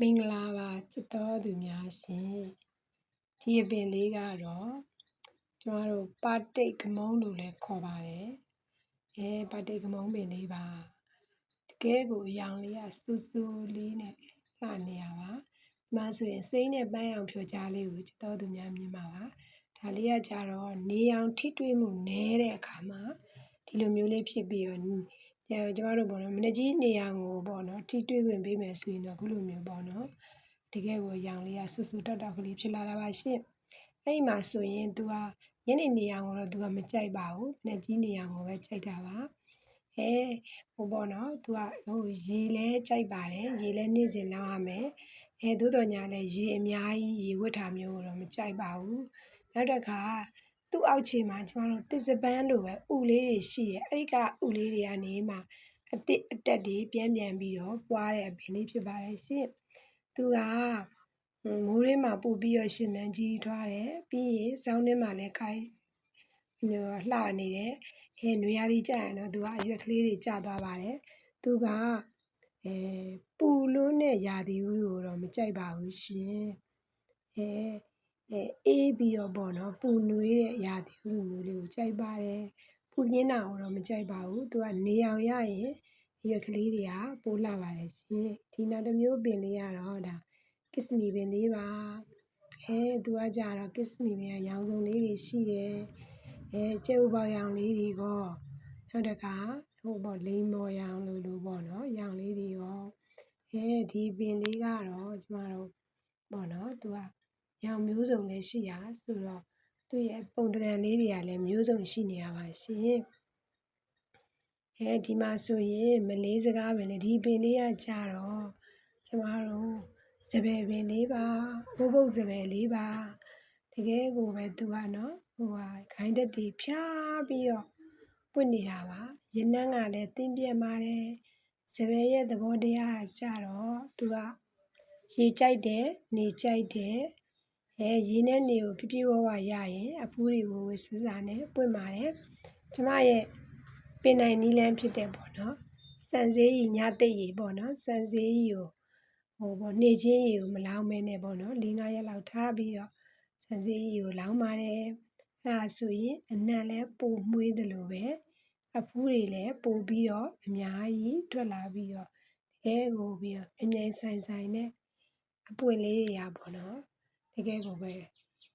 မင်္ဂလာပါချစ်တော်သူများရှင်ဒီအပင်လေးကတော့ကျမတို့ပါတိတ်ကမုံလို့လည်းခေါ်ပါတယ်အဲပါတိတ်ကမုံပင်လေးပါတကယ်ကိုအယောင်လေးကစူးစူးလေးနဲ့လှနေရပါဒီမှာဆိုရင်စိမ့်နဲ့ပန်းအောင်ဖြော်ကြားလေးကိုချစ်တော်သူများမြင်ပါပါဒါလေးကကြတော့နေအောင်ထိတွေ့မှုနည်းတဲ့အခါမှာဒီလိုမျိုးလေးဖြစ်ပြီးတော့အဲ ကျမတို့ပေါ့နော်မနေ့ကြီးနေရန်ကိုပေါ့နော်ထိတွေ့ခွင့်ပေးမယ်ဆိုရင်တော့ခုလိုမျိုးပေါ့နော်တကယ်ကိုရောင်လေးကဆူဆူတောက်တောက်ကလေးဖြစ်လာတာပါရှင့်အဲ့ဒီမှာဆိုရင် तू ကညနေနေရန်ကိုတော့ तू ကမကြိုက်ပါဘူးမနေ့ကြီးနေရန်ကိုပဲကြိုက်တာပါအဲဟိုပေါ့နော် तू ကဟိုရေလဲကြိုက်ပါတယ်ရေလဲနေ့စဉ်လောင်းရမယ်အဲသို့တော်ညာလဲရေအများကြီးရေဝတ်တာမျိုးတော့မကြိုက်ပါဘူးနောက်တစ်ခါ သူ့အောက်ခြေမှာကျမတို့တစ်စပန်းလိုပဲဥလေးတွေရှိရဲ့အဲ့ဒီကဥလေးတွေကနေမှအတစ်အတက်တွေပြန်ပြန်ပြီးတော့ပွားတဲ့အပင်လေးဖြစ်ပါတယ်ရှင်သူကမိုးရင်းမှာပူပြီးတော့ရှင်သန်ကြီးထွားတယ်ပြီးရင်စောင်းထဲမှာလည်းခိုင်းမျိုးလှနေတယ်အဲနွေရာသီကြာရင်တော့သူကအရွက်ကလေးတွေကျသွားပါတယ်သူကအဲပူလွန်းတဲ့ရာသီဥတုကိုတော့မကြိုက်ပါဘူးရှင်အဲ အဲအေးပြီးတော့ပေါ့နော်ပူနွေးတဲ့ရာသီဥတုမျိုးလေးကိုကြိုက်ပါတယ်ပူပြင်းတာကိုတော့မကြိုက်ပါဘူးသူကနေအောင်ရရင်ရွက်ကလေးတွေကပိုးလာပါတယ်ရှင်ဒီနောက်တစ်မျိုးပင်လေးကတော့ဒါကစ္စမီပင်လေးပါအဲသူကကြတော့ကစ္စမီပင်ကရောင်စုံလေးတွေရှိတယ်အဲကျဲဥပေါရောင်လေးတွေကနောက်တကဟိုပေါ့လိမ္မော်ရောင်လိုလိုပေါ့နော်ရောင်လေးတွေရောအဲဒီပင်လေးကတော့ကျမတို့ပေါ့နော်သူက ရောင်မျိုးစုံလည်းရှိရဆိုတော့သူ့ရဲ့ပုံသဏ္ဍာန်လေးတွေကလည်းမျိုးစုံရှိနေရပါရှင်အဲဒီမှာဆိုရင်မလေးစကားပင်လေဒီပင်လေးကကြတော့ကျမတို့စပယ်ပင်လေးပါဘုတ်ဘုတ်စပယ်လေးပါတကယ်ကိုပဲသူကနော်ဟိုဟာခိုင်းတက်တီဖြားပြီးတော့ပွင့်နေတာပါရနန်းကလည်းတင်းပြတ်ပါတယ်စပယ်ရဲ့သဘောတရားကြတော့သူကရေကြိုက်တယ်နေကြိုက်တယ် အဲရေနဲ့နေကိုပြပြဝဝရရင်အဖူးတွေဝဝဆဆာနဲ့ပွင့်ပါတယ်ကျမရဲ့ပင်နိုင်နီးလန်းဖြစ်တဲ့ပေါ့နော်စံစည်းရီညတိတ်ရီပေါ့နော်စံစည်းရီကိုဟိုပေါ့နေချင်းရီကိုမလောင်းမဲနဲ့ပေါ့နော်၄၅ရက်လောက်ထားပြီးတော့စံစည်းရီကိုလောင်းပါတယ်အဲ့ဒါဆိုရင်အနံ့လဲပိုမွေးတယ်လို့ပဲအဖူးတွေလည်းပိုပြီးတော့အများကြီးထွက်လာပြီးတော့တကယ်ကိုပြီးတော့အမြိုင်ဆိုင်ဆိုင်နဲ့အပွင့်လေးတွေရပေါ့နော် တကယ်ကိုပဲ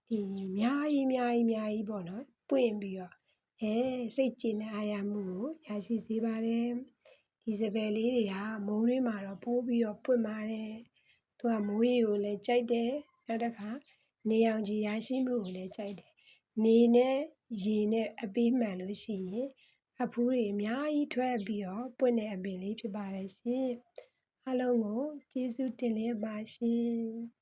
ဒီအများကြီးအများကြီးအများကြီးပေါ့နော်ပွင့်ပြီးတော့အဲစိတ်ကြည်နဲ့အားရမှုကိုရရှိစေပါတယ်ဒီစပယ်လေးတွေကမုံရင်းမှာတော့ပိုးပြီးတော့ပွင့်ပါတယ်သူကမိုးရေကိုလည်းကြိုက်တယ်နောက်တစ်ခါနေအောင်ကြီးရရှိမှုကိုလည်းကြိုက်တယ်နေနဲ့ရေနဲ့အပေးမှန်လို့ရှိရင်အဖူးတွေအများကြီးထွက်ပြီးတော့ပွင့်တဲ့အပင်လေးဖြစ်ပါတယ်ရှင်အားလုံးကိုကျေးဇူးတင်လျက်ပါရှင်